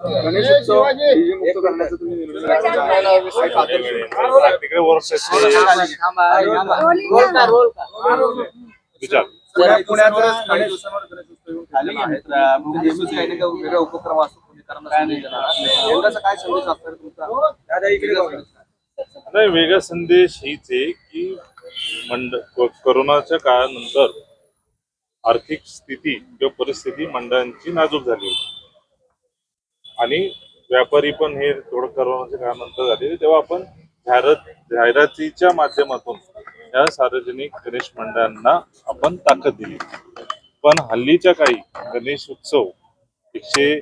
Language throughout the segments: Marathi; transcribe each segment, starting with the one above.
गणेशोत्सव मुक्त करण्याचा तुम्ही निर्णय? तिकडे विचार. वेगळा उपक्रम असतो. नाही वेगळा संदेश हीच आहे की मंड को- कोरोनाच्या काळानंतर आर्थिक स्थिती किंवा परिस्थिती मंडळांची नाजूक झाली होती. आणि व्यापारी पण हे थोडं कोरोनाच्या काळानंतर झाले तेव्हा आपण जाहिरात जाहिरातीच्या माध्यमातून या सार्वजनिक गणेश मंडळांना आपण ताकद दिली. पण हल्लीच्या काळी गणेश उत्सव एकशे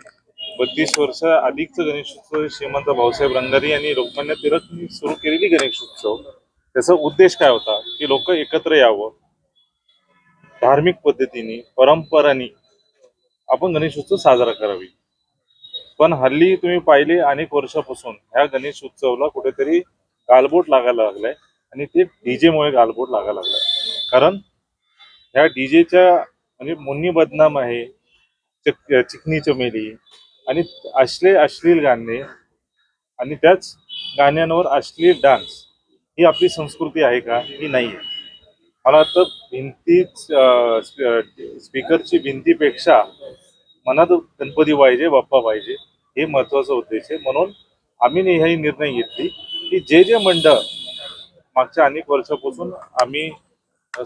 बत्तीस वर्ष अधिकचं गणेशोत्सव श्रीमंत भाऊसाहेब रंगारी यांनी लोकमान्य टिळकनी सुरू केलेली गणेशोत्सव त्याचा उद्देश काय होता? की लोक एकत्र यावं. धार्मिक पद्धतीने परंपरांनी आपण गणेशोत्सव साजरा करावी. पण हल्ली तुम्ही पाहिले अनेक वर्षापासून ह्या गणेश उत्सवला कुठेतरी गालबोट लागायला लागलाय. आणि ते डीजे मुळे गालबोट लागायला लागलाय. कारण ह्या डीजेच्या म्हणजे मुन्नी बदनाम आहे चिक चिकनी चमेली आणि असले अश्लील गाणे आणि त्याच गाण्यांवर अश्लील डान्स ही आपली संस्कृती आहे का? ही नाही आहे मला तर भिंतीच स्पीकरची भिंतीपेक्षा मनात गणपती पाहिजे बाप्पा पाहिजे. हे महत्त्वाचा उद्देश आहे. म्हणून आम्ही हे निर्णय घेतली की जे जे मंडळ मागच्या अनेक वर्षापासून आम्ही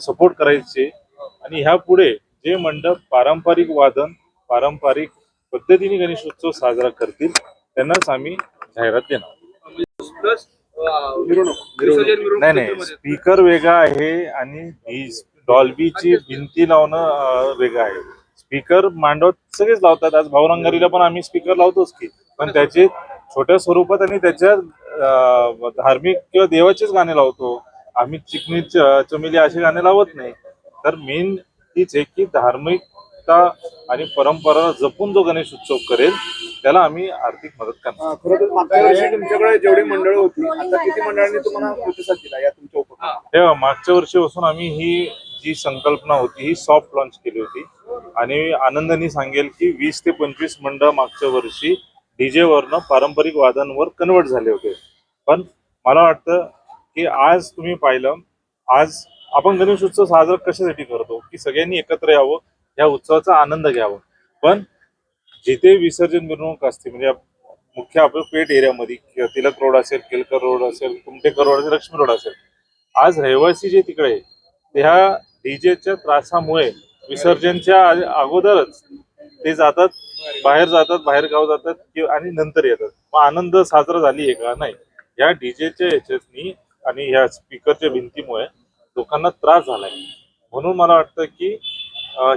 सपोर्ट करायचे आणि ह्या पुढे जे मंडळ पारंपरिक वादन पारंपरिक पद्धतीने गणेशोत्सव साजरा करतील त्यांनाच आम्ही जाहिरात देणार. नाही नाही स्पीकर वेगळा आहे आणि डॉल्बीची भिंती लावणं वेगळं आहे. स्पीकर मांडवत सगळेच लावतात. आज भाऊरंगारीला पण आम्ही स्पीकर लावतोच की. पण त्याचे छोट्या स्वरूपात आणि त्याच्या धार्मिक किंवा देवाचेच गाणे लावतो. आम्ही चिकनी चमेली असे गाणे लावत नाही. तर मेन हीच आहे की धार्मिकता आणि परंपरा जपून जो गणेश उत्सव करेल त्याला आम्ही आर्थिक मदत करणार. तुमच्याकडे जेवढी मंडळ होती आता किती मंडळांनी तुम्हाला प्रतिसाद दिला या तुमच्या तेव्हा मागच्या वर्षीपासून आम्ही ही जी संकल्पना होती ही सॉफ्ट लॉन्च केली होती. आणि आनंदाने सांगेल की वीस ते पंचवीस मंडळ मागच्या वर्षी डीजे वरनं पारंपरिक वादांवर कन्वर्ट झाले होते. पण मला वाटतं की आज तुम्ही पाहिलं आज आपण गणेश उत्सव साजरा कशासाठी करतो? की सगळ्यांनी एकत्र यावं या उत्सवाचा आनंद घ्यावा. पण जिथे विसर्जन मिरवणूक असते म्हणजे मुख्य आपलं पेठ एरियामध्ये किंवा तिलक रोड असेल केलकर रोड असेल कुमटेकर रोड असेल लक्ष्मी रोड असेल. आज रहिवासी जे तिकडे आहे, त्या डीजेच्या त्रासामुळे विसर्जनच्या अगोदरच ते जातात बाहेर जातात बाहेर गाव जातात किंवा आणि नंतर येतात. मग आनंद साजरा झाली आहे का नाही या डीजेच्या याच्यातनी आणि ह्या स्पीकरच्या भिंतीमुळे लोकांना त्रास झालाय. म्हणून मला वाटतं की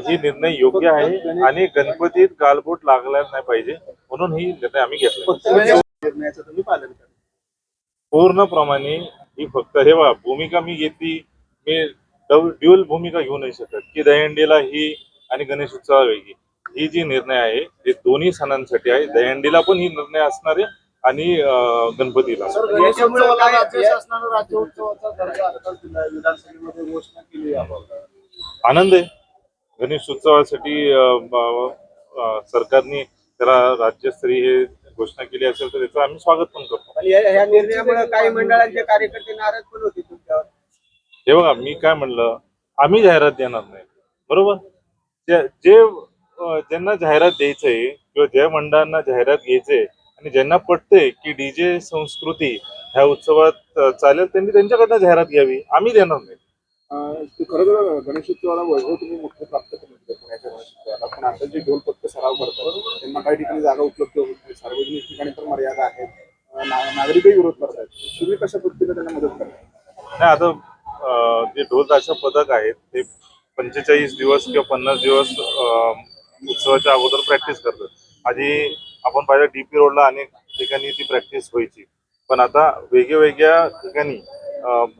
ही निर्णय योग्य आहे आणि गणपतीत गालबोट लागला नाही पाहिजे म्हणून ही निर्णय आम्ही घेतला. पूर्णप्रमाणे ही फक्त हे बघा भूमिका मी घेतली मी ड्युअल भूमिका घेऊ नाही शकत. की दहीहंडीला ही आणि गणेश उत्सवा वेगळी ही जी निर्णय आहे ते दोन्ही सणांसाठी आहे. दहीहंडीला पण ही निर्णय असणार आहे आणि गणपतीला. याच्यामुळे काय राज्य शासनानं राज्य उत्सवाचा दर्जा आत्ताच दिलाय विधानसभेमध्ये घोषणा केली आहे आनंद आहे. गणेश उत्सवासाठी सरकारने त्याला राज्यस्तरीय हे घोषणा केली असेल तर त्याचं आम्ही स्वागत पण करतो. आणि या निर्णयामुळे काही मंडळांचे कार्यकर्ते नाराज पण होते. हे बघा मी काय म्हणलं आम्ही जाहिरात देणार नाही. बरोबर? जे ज्यांना जाहिरात द्यायचंय किंवा ज्या मंडळांना जाहिरात घ्यायचंय आणि ज्यांना पटतंय की डीजे संस्कृती ह्या उत्सवात चालेल त्यांनी त्यांच्याकडनं जाहिरात घ्यावी. आम्ही देणार नाही. खरं तर गणेशोत्सवाला वैभव तुम्ही मोठं प्राप्त पुण्याच्या गणेशोत्सवाला. पण आता जे ढोल पथक सराव करतात त्यांना काही ठिकाणी जागा उपलब्ध होत नाही. सार्वजनिक ठिकाणी पण मर्यादा आहेत. नागरिकही विरोध करतात तुम्ही कशा पद्धतीने त्यांना मदत करता नाही आता जे ढोल ताशा पथक आहेत ते पंचेचाळीस दिवस किंवा पन्नास दिवस उत्सवाच्या अगोदर प्रॅक्टिस करतात. आधी आपण पाहिलं डीपी रोडला अनेक ठिकाणी ती प्रॅक्टिस व्हायची. पण आता वेगळ्या वेगळ्या ठिकाणी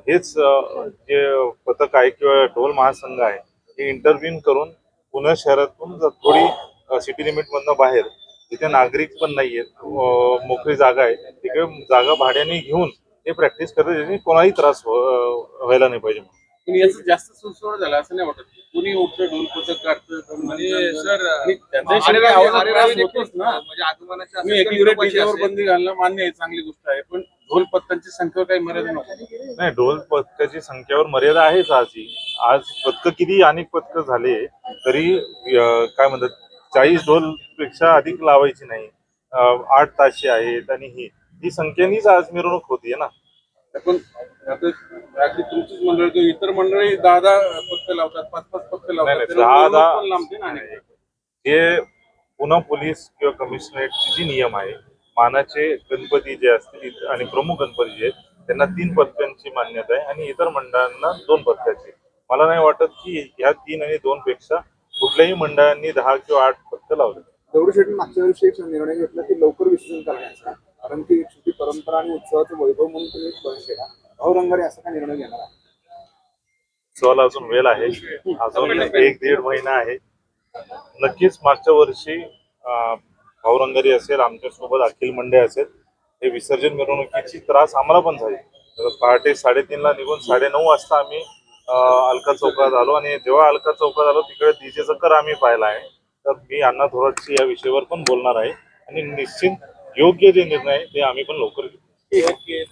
हेच जे पथक आहे किंवा ढोल महासंघ आहे हे इंटरव्ह्यून करून पुणे शहरातून थोडी सिटी लिमिटमधनं बाहेर जिथे नागरिक पण नाही आहेत मोकळी जागा आहे तिकडे जागा भाड्याने घेऊन ते प्रॅक्टिस करतात ज्याने कोणाही त्रास व्ह- व्हायला नाही पाहिजे पण याचं जास्त सुसवड झाला असं नाही वाटत. कुणी उठतं ढोल काढतं म्हणजे सर आवाजात त्रास होतोच ना. म्हणजे आगमनाच्या डीजेवर. बंदी घालणं मान्य आहे चांगली गोष्ट आहे. पण ढोल पथकांची संख्येवर काही मर्यादा नको नाही ढोल पथकाची संख्येवर मर्यादा आहेच आजही आज पथकं किती अनेक पथकं झाले तरी काय म्हणतात चाळीस ढोलपेक्षा अधिक लावायची नाही. आठ ताशे आहेत आणि ही. ही संख्येनीच आज मिरवणूक होतीये ना? पण आता अगदी तुमचीच मंडळ किंवा इतर मंडळी दहा दहा पथक लावतात पाच पाच नाही, लावतात नाही, दहा- दहा- पण लांबते ना अनेक. हे पुणे पोलीस किंवा कमिशनरेटचे जे नियम आहे मानाचे गणपती जे असतील आणि प्रमुख गणपती जे आहेत त्यांना तीन पथकांची मान्यता आहे आणि इतर मंडळांना दोन पथकाची मला नाही वाटत की ह्या तीन आणि दोन पेक्षा कुठल्याही मंडळांनी दहा किंवा आठ पथकं लावले. दगडूशेठ मागच्या वर्षी एक निर्णय घेतला की लवकर विसर्जन करण्याचा. कारण ती एक छोटी परंपरा आणि उत्सवाचं वैभव म्हणून तुम्ही बंद केला. भाऊरंगाने असा काय निर्णय घेणार आहे उत्सवाला अजून वेळ आहे. अजून एक दीड महिना आहे. नक्कीच मागच्या वर्षी अं, भाऊरंगारी असेल आमच्यासोबत अखिल मंडे असेल हे विसर्जन मिरवणुकीची त्रास आम्हाला पण झाली. तर पहाटे साडेतीनला निघून साडेनऊ वाजता आम्ही अलका चौकात आलो आणि जेव्हा अलका चौकात आलो तिकडे डीजेचा कर आम्ही पाहिला आहे. तर मी अण्णा थोरातशी या विषयावर पण बोलणार आहे. आणि निश्चित योग्य जे निर्णय ते आम्ही पण लवकर घेऊ. ओके